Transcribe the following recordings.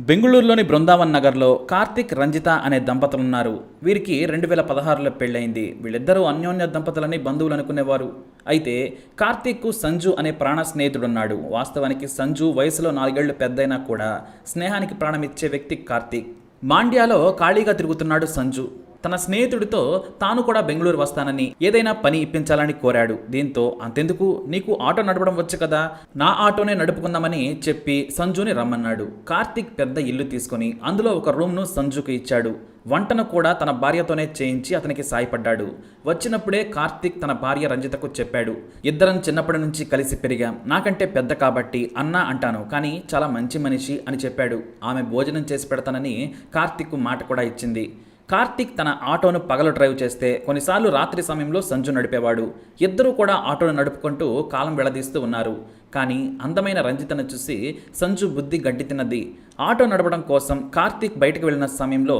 బెంగళూరులోని బృందావన్ నగర్లో కార్తిక్ రంజిత అనే దంపతులున్నారు వీరికి రెండు వేల పదహారులో పెళ్ళయింది. వీళ్ళిద్దరూ అన్యోన్య దంపతులని బంధువులు అనుకునేవారు. అయితే కార్తిక్కు సంజు అనే ప్రాణ స్నేహితుడున్నాడు. వాస్తవానికి సంజు వయసులో నాలుగేళ్ళు పెద్దయినా కూడా స్నేహానికి ప్రాణమిచ్చే వ్యక్తి కార్తీక్. మాండ్యాలో ఖాళీగా తిరుగుతున్నాడు సంజు. తన స్నేహితుడితో తాను కూడా బెంగళూరు వస్తానని ఏదైనా పని ఇప్పించాలని కోరాడు. దీంతో అంతెందుకు? నీకు ఆటో నడపడం వచ్చు కదా. నా ఆటోనే నడుపుకుందామని చెప్పి సంజుని రమ్మన్నాడు. కార్తిక్ పెద్ద ఇల్లు తీసుకొని అందులో ఒక రూమ్ను సంజుకు ఇచ్చాడు. వంటను కూడా తన భార్యతోనే చేయించి అతనికి సాయపడ్డాడు. వచ్చినప్పుడే కార్తిక్ తన భార్య రంజితకు చెప్పాడు ఇద్దరం చిన్నప్పటి నుంచి కలిసి పెరిగాం. నాకంటే పెద్ద కాబట్టి అన్నా అంటాను కానీ చాలా మంచి మనిషి అని చెప్పాడు. ఆమె భోజనం చేసి పెడతానని కార్తీక్ మాట కూడా ఇచ్చింది. కార్తిక్ తన ఆటోను పగలు డ్రైవ్ చేస్తే కొన్నిసార్లు రాత్రి సమయంలో సంజు నడిపేవాడు. ఇద్దరూ కూడా ఆటోను నడుపుకుంటూ కాలం వెళ్ళదీస్తూ ఉన్నారు. కానీ అందమైన రంజితను చూసి సంజు బుద్ధి గడ్డి తిన్నది. ఆటో నడపడం కోసం కార్తీక్ బయటకు వెళ్ళిన సమయంలో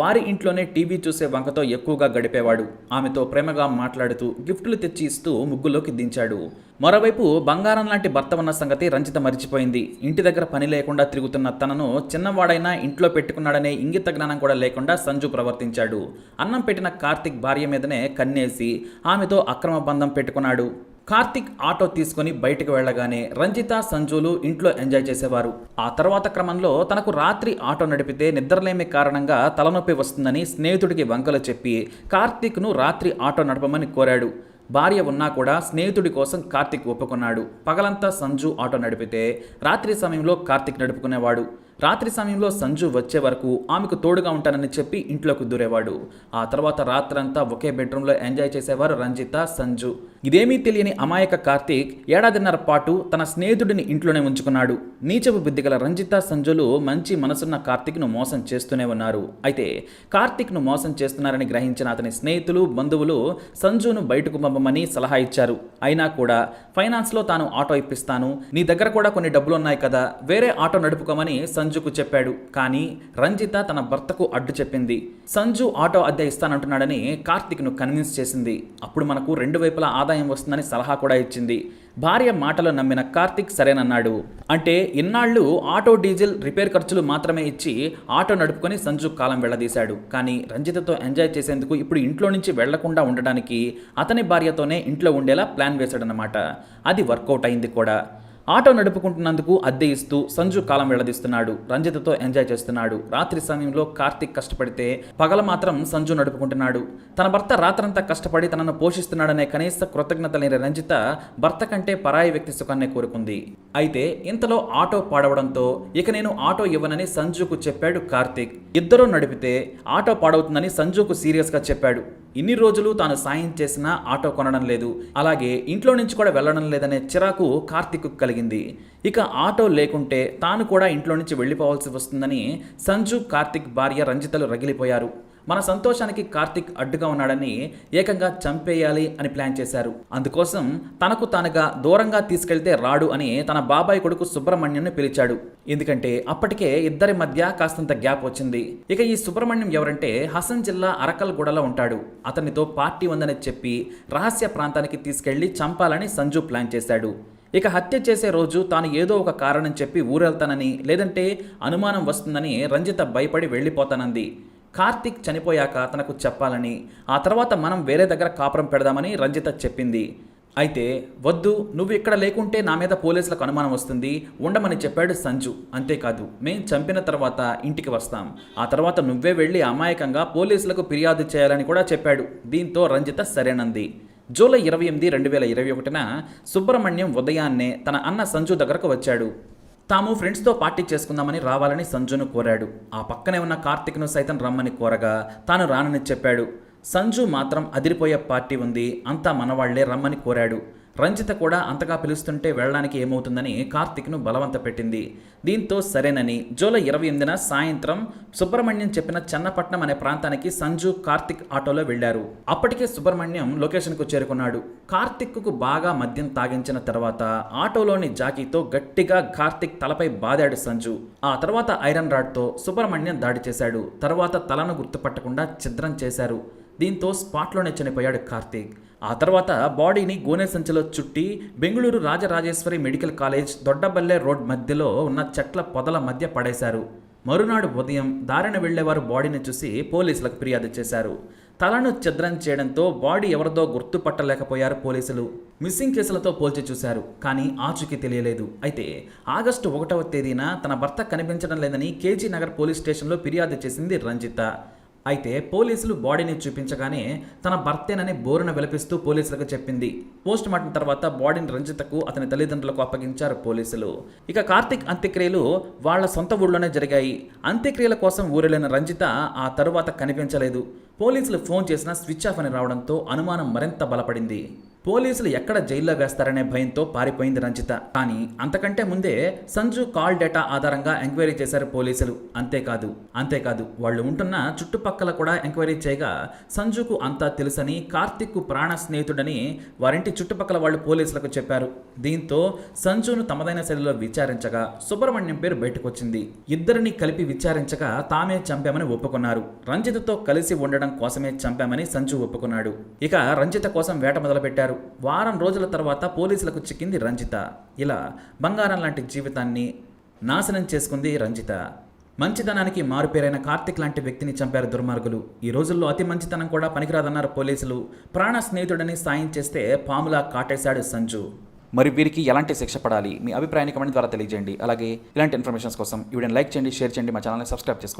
వారి ఇంట్లోనే టీవీ చూసే వంకతో ఎక్కువగా గడిపేవాడు. ఆమెతో ప్రేమగా మాట్లాడుతూ గిఫ్టులు తెచ్చి ఇస్తూ ముగ్గులోకి దించాడు. మరోవైపు బంగారం లాంటి భర్త ఉన్న సంగతి రంజిత మరిచిపోయింది. ఇంటి దగ్గర పని లేకుండా తిరుగుతున్న తనను చిన్నవాడైనా ఇంట్లో పెట్టుకున్నాడనే ఇంగిత జ్ఞానం కూడా లేకుండా సంజు ప్రవర్తించాడు. అన్నం పెట్టిన కార్తీక్ భార్య మీదనే కన్నేసి ఆమెతో అక్రమ బంధం పెట్టుకున్నాడు. కార్తిక్ ఆటో తీసుకుని బయటకు వెళ్ళగానే రంజిత సంజులు ఇంట్లో ఎంజాయ్ చేసేవారు. ఆ తర్వాత క్రమంలో తనకు రాత్రి ఆటో నడిపితే నిద్రలేమి కారణంగా తలనొప్పి వస్తుందని స్నేహితుడికి వంకలు చెప్పి కార్తిక్ను రాత్రి ఆటో నడపమని కోరాడు. భార్య ఉన్నా కూడా స్నేహితుడి కోసం కార్తిక్ ఒప్పుకున్నాడు. పగలంతా సంజు ఆటో నడిపితే రాత్రి సమయంలో కార్తిక్ నడుపుకునేవాడు. రాత్రి సమయంలో సంజు వచ్చే వరకు ఆమెకు తోడుగా ఉంటానని చెప్పి ఇంట్లోకి దూరేవాడు. ఆ తర్వాత రాత్రంతా ఒకే బెడ్రూమ్లో ఎంజాయ్ చేసేవారు రంజిత సంజు. ఇదేమీ తెలియని అమాయక కార్తీక్ ఏడాదిన్నర పాటు తన స్నేహితుడిని ఇంట్లోనే ఉంచుకున్నాడు. నీచపు బుద్ధిగల రంజిత సంజులు మంచి మనసున్న కార్తీక్ను మోసం చేస్తూనే ఉన్నారు. అయితే కార్తీక్ను మోసం చేస్తున్నారని గ్రహించిన అతని స్నేహితులు బంధువులు సంజును బయటకు పంపమని సలహా ఇచ్చారు. అయినా కూడా ఫైనాన్స్లో తాను ఆటో ఇప్పిస్తాను. నీ దగ్గర కూడా కొన్ని డబ్బులు ఉన్నాయి కదా వేరే ఆటో నడుపుకోమని సంజుకు చెప్పాడు. కానీ రంజిత తన భర్తకు అడ్డు చెప్పింది. సంజు ఆటో అద్దె ఇస్తానంటున్నాడని కార్తీక్ను కన్విన్స్ చేసింది. అప్పుడు మనకు రెండు వైపులా ఆదాయం వస్తుందని సలహా కూడా ఇచ్చింది. భార్య మాటలు నమ్మిన కార్తిక్ సరేనన్నాడు. అంటే ఇన్నాళ్ళు ఆటో డీజిల్ రిపేర్ ఖర్చులు మాత్రమే ఇచ్చి ఆటో నడుపుకొని సంజు కాలం వెళ్ళదీశాడు కానీ రంజితతో ఎంజాయ్ చేసేందుకు ఇప్పుడు ఇంట్లో నుంచి వెళ్ళకుండా ఉండడానికి అతని భార్యతోనే ఇంట్లో ఉండేలా ప్లాన్ వేశాడనమాట అది వర్కౌట్ అయింది కూడా. ఆటో నడుపుకుంటున్నందుకు అద్దె ఇస్తూ సంజు కాలం వెళ్ళదీస్తున్నాడు. రంజితతో ఎంజాయ్ చేస్తున్నాడు. రాత్రి సమయంలో కార్తిక్ కష్టపడితే పగల మాత్రం సంజు నడుపుకుంటున్నాడు. తన భర్త రాత్రంతా కష్టపడి తనను పోషిస్తున్నాడనే కనీస కృతజ్ఞత లేని రంజిత భర్త కంటే పరాయి వ్యక్తి సుఖాన్నే కోరుకుంది. అయితే ఇంతలో ఆటో పాడవడంతో ఇక నేను ఆటో ఇవ్వనని సంజుకు చెప్పాడు కార్తిక్. ఇద్దరూ నడిపితే ఆటో పాడవుతుందని సంజుకు సీరియస్గా చెప్పాడు. ఇన్ని రోజులు తాను సాయం చేసినా ఆటో కొనడం లేదు. అలాగే ఇంట్లో నుంచి కూడా వెళ్ళడం లేదనే చిరాకు కార్తిక్ కలిగింది. ఇక ఆటో లేకుంటే తాను కూడా ఇంట్లో నుంచి వెళ్ళిపోవాల్సి వస్తుందని సంజు కార్తిక్ భార్య రంజితలు రగిలిపోయారు. మన సంతోషానికి కార్తిక్ అడ్డుగా ఉన్నాడని ఏకంగా చంపేయాలి అని ప్లాన్ చేశారు. అందుకోసం తనకు తానుగా దూరంగా తీసుకెళ్తే రాడు అని తన బాబాయ్ కొడుకు సుబ్రహ్మణ్యంని పిలిచాడు. ఎందుకంటే అప్పటికే ఇద్దరి మధ్య కాస్తంత గ్యాప్ వచ్చింది. ఇక ఈ సుబ్రహ్మణ్యం ఎవరంటే హసన్ జిల్లా అరకల్గూడలో ఉంటాడు. అతనితో పార్టీ ఉందని చెప్పి రహస్య ప్రాంతానికి తీసుకెళ్ళి చంపాలని సంజు ప్లాన్ చేశాడు. ఇక హత్య చేసే రోజు తాను ఏదో ఒక కారణం చెప్పి ఊరెళ్తానని లేదంటే అనుమానం వస్తుందని రంజిత భయపడి వెళ్ళిపోతానంది. కార్తిక్ చనిపోయాక తనకు చెప్పాలని ఆ తర్వాత మనం వేరే దగ్గర కాపురం పెడదామని రంజిత చెప్పింది. అయితే వద్దు నువ్వు ఇక్కడ లేకుంటే నా మీద పోలీసులకు అనుమానం వస్తుంది ఉండమని చెప్పాడు సంజు. అంతేకాదు మేం చంపిన తర్వాత ఇంటికి వస్తాం. ఆ తర్వాత నువ్వే వెళ్ళి అమాయకంగా పోలీసులకు ఫిర్యాదు చేయాలని కూడా చెప్పాడు. దీంతో రంజిత సరేనంది. జూలై ఇరవై ఎనిమిది రెండు వేల ఇరవై ఒకటిన సుబ్రహ్మణ్యం ఉదయాన్నే తన అన్న సంజు దగ్గరకు వచ్చాడు. తాము ఫ్రెండ్స్తో పార్టీ చేసుకుందామని రావాలని సంజును కోరాడు. ఆ పక్కనే ఉన్న కార్తిక్ను సైతం రమ్మని కోరగా తాను రానని చెప్పాడు. సంజు మాత్రం అదిరిపోయే పార్టీ ఉంది. అంతా మనవాళ్ళే రమ్మని కోరాడు. రంజిత కూడా అంతగా పిలుస్తుంటే వెళ్ళడానికి ఏమవుతుందని కార్తిక్ను బలవంత పెట్టింది. దీంతో సరేనని జూలై ఇరవై ఎనిమిదిన సాయంత్రం సుబ్రహ్మణ్యం చెప్పిన చెన్నపట్నం అనే ప్రాంతానికి సంజు కార్తిక్ ఆటోలో వెళ్ళారు అప్పటికే సుబ్రహ్మణ్యం లొకేషన్కు చేరుకున్నాడు. కార్తిక్కు బాగా మద్యం తాగించిన తర్వాత ఆటోలోని జాకీతో గట్టిగా కార్తిక్ తలపై బాదాడు సంజు. ఆ తర్వాత ఐరన్ రాడ్తో సుబ్రహ్మణ్యం దాడి చేశాడు. తర్వాత తలను గుర్తుపట్టకుండా ఛిద్రం చేశారు. దీంతో స్పాట్లోనే చనిపోయాడు కార్తీక్. ఆ తర్వాత బాడీని గోనె సంచిలో చుట్టి Bengaluru Rajarajeshwari medical college Doddaballe road మధ్యలో ఉన్న చెట్ల పొదల మధ్య పడేశారు. మరునాడు ఉదయం దారిన వెళ్ళేవారు బాడీని చూసి పోలీసులకు ఫిర్యాదు చేశారు. తలను ఛద్రం చేయడంతో బాడీ ఎవరిదో గుర్తుపట్టలేకపోయారు పోలీసులు. మిస్సింగ్ కేసులతో పోల్చి చూశారు కానీ ఆచూకీ తెలియలేదు. అయితే ఆగస్టు ఒకటవ తేదీన తన భర్త కనిపించడం లేదని కేజీ నగర్ పోలీస్ స్టేషన్లో ఫిర్యాదు చేసింది రంజిత. అయితే పోలీసులు బాడీని చూపించగానే తన భర్తేనని బోరున విలపిస్తూ పోలీసులకు చెప్పింది. పోస్ట్ మార్టం తర్వాత బాడీని రంజితకు అతని తల్లిదండ్రులకు అప్పగించారు పోలీసులు. ఇక కార్తిక్ అంత్యక్రియలు వాళ్ళ సొంత ఊళ్ళోనే జరిగాయి. అంత్యక్రియల కోసం ఊరెళ్ళిన రంజిత ఆ తరువాత కనిపించలేదు. పోలీసులు ఫోన్ చేసినా స్విచ్ ఆఫ్ అని రావడంతో అనుమానం మరింత బలపడింది. పోలీసులు ఎక్కడ జైల్లో వేస్తారనే భయంతో పారిపోయింది రంజిత. కానీ అంతకంటే ముందే సంజు కాల్ డేటా ఆధారంగా ఎంక్వైరీ చేశారు పోలీసులు. అంతేకాదు అంతేకాదు వాళ్ళు ఉంటున్న చుట్టుపక్కల కూడా ఎంక్వైరీ చేయగా సంజుకు అంతా తెలుసని కార్తిక్కు ప్రాణ స్నేహితుడని వారింటి చుట్టుపక్కల వాళ్ళు పోలీసులకు చెప్పారు. దీంతో సంజును తమదైన శైలిలో విచారించగా సుబ్రహ్మణ్యం పేరు బయటకొచ్చింది. ఇద్దరిని కలిపి విచారించగా తామే చంపామని ఒప్పుకున్నారు. రంజితతో కలిసి ఉండడం కోసమే చంపామని సంజు ఒప్పుకున్నాడు. ఇక రంజిత కోసం వేట మొదలుపెట్టారు. వారం రోజుల తర్వాత పోలీసులకు చిక్కింది రంజిత. ఇలా బంగారం లాంటి జీవితాన్ని నాశనం చేసుకుంది రంజిత. మంచితనానికి మారుపేరైన కార్తిక్ లాంటి వ్యక్తిని చంపారు దుర్మార్గులు. ఈ రోజుల్లో అతి మంచితనం కూడా పనికిరాదన్నారు పోలీసులు. ప్రాణ స్నేహితుడని సాయం చేస్తే పాములా కాటేశాడు సంజు. మరి వీరికి ఎలాంటి శిక్ష పడాలి? మీ అభిప్రాయాన్ని కమెంట్ ద్వారా తెలియజేయండి. అలాగే ఇలాంటి ఇన్ఫర్మేషన్స్ కోసం వీడియోని లైక్ చేయండి షేర్ చేయండి మా ఛానల్ని సబ్స్క్రైబ్ చేసుకోండి.